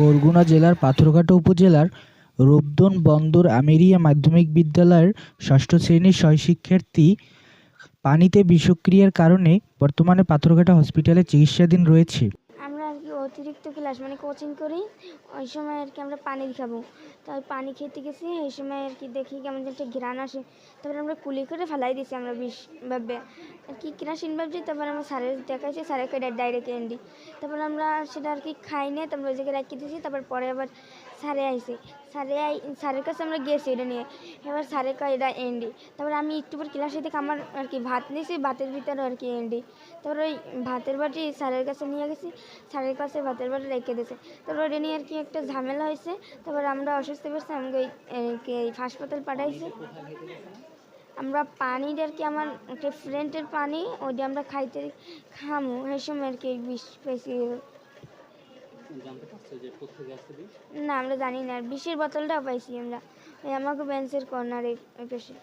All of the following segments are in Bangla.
বরগুনা জেলার পাথরঘাটা উপজেলার রূপদন বন্দর আমেরিয়া মাধ্যমিক বিদ্যালয়ের ষষ্ঠ শ্রেণির শিক্ষার্থী পানিতে বিষক্রিয়ার কারণে বর্তমানে পাথরঘাটা হসপিটালে চিকিৎসাধীন রয়েছে। অতিরিক্ত ক্লাস মানে কোচিং করি, ওই সময় আর কি আমরা পানি খাব। তাই পানি খেতে গেছি, এই সময় আর কি দেখি কেমন যেন একটা ঘ্রাণ আসে। তারপরে আমরা কুলি করে ফেলাই দিছি আমরা বিষ ভাবে। আর কি কিরাসিন ভাবছি, তারপর আমরা স্যারের দেখাইছি স্যারের কেটে ডাইরেক্ট এন্ডি তারপর আমরা সেটা আর কি খাই নিয়ে তারপর ওই জায়গায় রাখি দিয়েছি তারপর পরে আবার স্যারে আইসি স্যারে আই স্যারের কাছে আমরা গেছি এটা নিয়ে। এবার স্যারে কয়, এটা এন্ডি তারপর আমি একটু পর ক্লাসে থেকে আমার আর কি ভাত নিয়েছি ভাতের ভিতরে আর কি এন্ডি তারপর ওই ভাতের বাটি স্যারের কাছে নিয়ে গেছি। স্যারের কাছে ভাতের বাটি রেখে দিয়েছে। তারপর ওটা নিয়ে আর কি একটা ঝামেলা হয়েছে। তারপর আমরা অসুস্থ পেয়েছি আমাকে এই হাসপাতাল পাঠাইছে। আমরা পানিটা আর কি আমার একটা ফ্রেন্ডের পানি, ওইটা আমরা খাইতে খামো। এই সময় আর কি বিষ পেয়েছি। না, আমরা জানি না। আর বিষের বোতলটাও পাইছি আমরা। আমাকে বেঞ্চের কর্নারে ওই পাশে।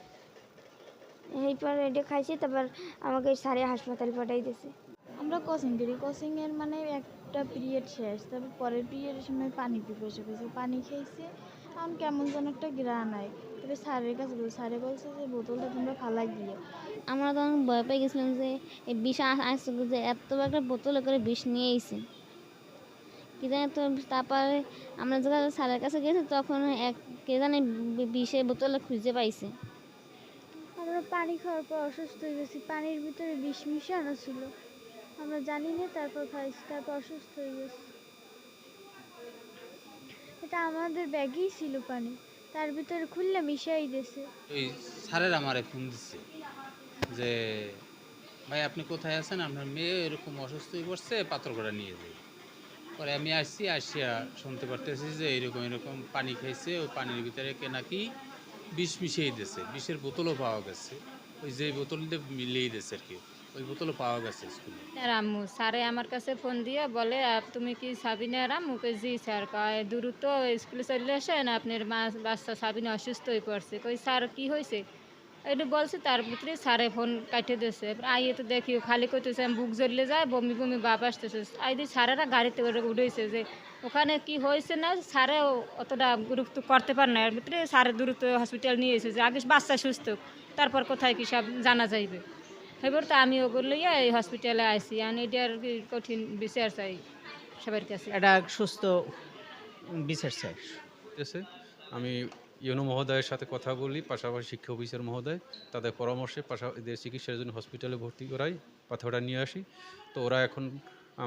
এইপর এটা খাইছি, তারপর আমাকে সারে হাসপাতাল পাঠাই দিয়েছে। আমরা কোচিং করি। কোচিংয়ের মানে একটা পিরিয়ড শেষ, তারপর পরের পিরিয়ডের সময় পানি পিপাসা পেয়েছে পানি খেয়েছে। এখন কেমন যেন একটা গ্রান হয়। তবে স্যারের কাছে বলছে, স্যারে বলছে যে, বোতলটা তোমরা ফালাই দিও। আমরা তখন ভয় পেয়ে গেছিলাম যে, এই বিষ আসছে যে, এত একটা বোতলে করে বিষ নিয়ে এসে। কি জানি তো, তারপরে আমরা যখন স্যারের কাছে গেছি, তখন এক কে জানে বিষের বোতলে খুঁজে পাইছে। আমরা পানি খাওয়ার পর অসুস্থ হয়ে গেছি। পানির ভিতরে বিষ মিশানো ছিল। আমরা জানি না তারপর খাইছি তারপর অসুস্থ হয়ে গেছি। এটা আমাদের ব্যাগেই ছিল পানি। তার ভিতরে খুললে মিশাই দিয়েছে ওই স্যারের আমারে ফোন দিচ্ছে যে, ভাই, আপনি কোথায় আছেন? আপনার মেয়ে এরকম অসুস্থ হয়ে পড়ছে, পাথরঘাটা নিয়ে যাই। পরে আমি আসছি, আসিয়া শুনতে পারতেছি যে এরকম এরকম পানি খাইছে ওই পানির ভিতরে কে নাকি বিষ মিশিয়ে দিয়েছে বিষের বোতলও পাওয়া গেছে। ওই যে বোতল দিয়ে মিলিয়ে দিয়েছে আর কি। ওই বোতলও পাওয়া গেছে স্কুলে। আম্মু স্যারে আমার কাছে ফোন দিয়ে বলে "আপ তুমি কি সাবিনার আম্মু কই, জি স্যার। কয় দ্রুত স্কুলে চলে আসেন আপনার মা, বাচ্চা সাবিনা অসুস্থ হয়ে পড়ছে। কই, স্যার, কি হয়েছে? এটা বলছে, তার ভিতরে স্যারে ফোন কাটে দিয়েছে। আইয়ে তো দেখি খালি করতেছে আমি বুক জ্বললে যায়, বমি বমি বাপ আসতেছে। আই দিয়ে স্যারেরা গাড়িতে করে উঠেছে যে, ওখানে কি হয়েছে না? স্যারে অতটা গুরুত্ব করতে পারে না। এর ভিতরে স্যারে দ্রুত হসপিটাল নিয়ে এসেছে আগে বাচ্চা সুস্থ, তারপর কোথায় কি সব জানা যাইবে? এবার তো আমি ওগুলো লইয়া এই হসপিটালে আইসি আমি এটার কি কঠিন বিচার চাই সবার কাছে। এটা সুস্থ বিচার চাই। ঠিক আছে আমি ইউনো মহোদয়ের সাথে কথা বলি পাশাপাশি শিক্ষা অফিসার মহোদয় তাদের পরামর্শে পাশা এদের চিকিৎসার জন্য হসপিটালে ভর্তি করাই পাথরটা নিয়ে আসি। তো ওরা এখন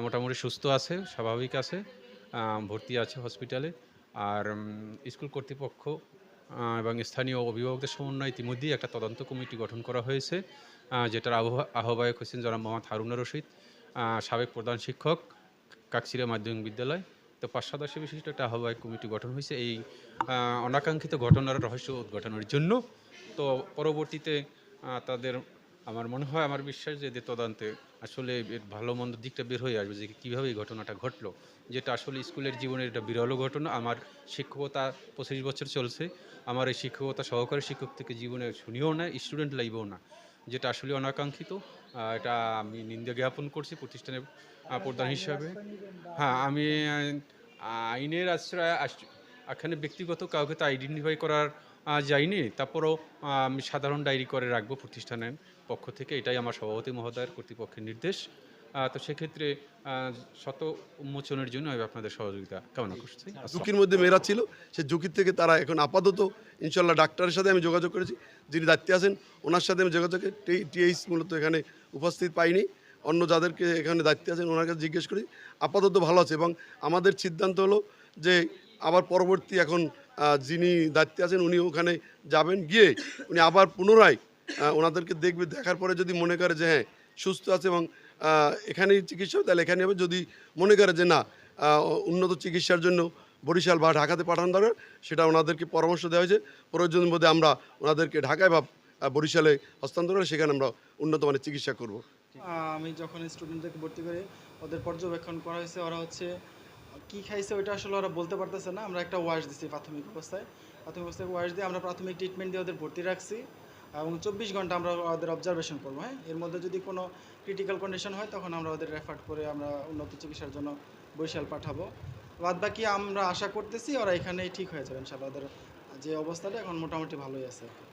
মোটামুটি সুস্থ আছে স্বাভাবিক আছে ভর্তি আছে হসপিটালে আর স্কুল কর্তৃপক্ষ এবং স্থানীয় অভিভাবকদের সমন্বয়ে ইতিমধ্যেই একটা তদন্ত কমিটি গঠন করা হয়েছে। যেটার আহ্বায়ক হচ্ছেন জনাব মোহাম্মদ হারুনা রশিদ সাবেক প্রধান শিক্ষক কাকচিরা মাধ্যমিক বিদ্যালয়। তো পাঁচ সদস্য বিশিষ্ট একটা আহ্বায়ক কমিটি গঠন হয়েছে এই অনাকাঙ্ক্ষিত ঘটনার রহস্য উদ্ঘাটনের জন্য। তো পরবর্তীতে তাদের আমার মনে হয়, আমার বিশ্বাস যে এদের তদন্তে আসলে ভালো মন্দ দিকটা বের হয়ে আসবে যে কীভাবে এই ঘটনাটা ঘটলো। যেটা আসলে স্কুলের জীবনের একটা বিরল ঘটনা। আমার শিক্ষকতা পঁচিশ বছর চলছে। আমার এই শিক্ষকতা সহকারী শিক্ষক থেকে জীবনে শুনিও না, স্টুডেন্ট লাইভেও না। যেটা আসলে অনাকাঙ্ক্ষিত এটা আমি নিন্দা জ্ঞাপন করছি প্রতিষ্ঠানের প্রধান হিসাবে। হ্যাঁ আমি আইনের আশ্রয় এখানে ব্যক্তিগত কাউকে তো আইডেন্টিফাই করার যায়নি তারপরও আমি সাধারণ ডায়েরি করে রাখব প্রতিষ্ঠানের পক্ষ থেকে। এটাই আমার সভাপতি মহোদয়ের কর্তৃপক্ষের নির্দেশ। তো সেক্ষেত্রে শত উন্মোচনের জন্য আমি আপনাদের সহযোগিতা কামনা করছি। ঝুঁকির মধ্যে মেয়েরা ছিল সেই ঝুঁকির থেকে তারা এখন আপাতত ইনশাল্লাহ ডাক্তারের সাথে আমি যোগাযোগ করেছি যিনি দায়িত্বে আছেন ওনার সাথে আমি যোগাযোগে টিএইচ মূলত এখানে উপস্থিত পাইনি অন্য যাদেরকে এখানে দায়িত্বে আছেন ওনার কাছে জিজ্ঞেস করি আপাতত ভালো আছে এবং আমাদের সিদ্ধান্ত হলো যে আবার পরবর্তী এখন যিনি দায়িত্বে আছেন উনি ওখানে যাবেন গিয়ে উনি আবার পুনরায় ওনাদেরকে দেখবে দেখার পরে যদি মনে করে যে হ্যাঁ সুস্থ আছে এবং এখানেই চিকিৎসা হবে তাহলে এখানে হবে যদি মনে করে যে না উন্নত চিকিৎসার জন্য বরিশাল বা ঢাকাতে পাঠানো দরকার সেটা ওনাদেরকে পরামর্শ দেওয়া হয়েছে। প্রয়োজন বোধে আমরা ওনাদেরকে ঢাকায় বা বরিশালে হস্তান্তর করে সেখানে আমরা উন্নত মানের চিকিৎসা করব। আমি যখন স্টুডেন্টদেরকে ভর্তি করি ওদের পর্যবেক্ষণ করা হয়েছে, ওরা হচ্ছে, কি খাইছে ওইটা আসলে ওরা বলতে পারতেছে না। আমরা একটা ওয়াশ দিছি প্রাথমিক অবস্থায়। প্রাথমিক অবস্থায় ওয়াশ দিয়ে আমরা প্রাথমিক ট্রিটমেন্ট দিয়ে ওদের ভর্তি রাখছি। এবং চব্বিশ ঘণ্টা আমরা ওদের অবজারভেশন করব হ্যাঁ? এর মধ্যে যদি কোনো ক্রিটিক্যাল কন্ডিশন হয়, তখন আমরা ওদের রেফার করে আমরা উন্নত চিকিৎসার জন্য বৈশাল পাঠাবো। বাদ বাকি আমরা আশা করতেছি, ওরা এখানেই ঠিক হয়ে যাবে, ইনশাল্লাহ। ওদের যে অবস্থাটা এখন মোটামুটি ভালোই আছে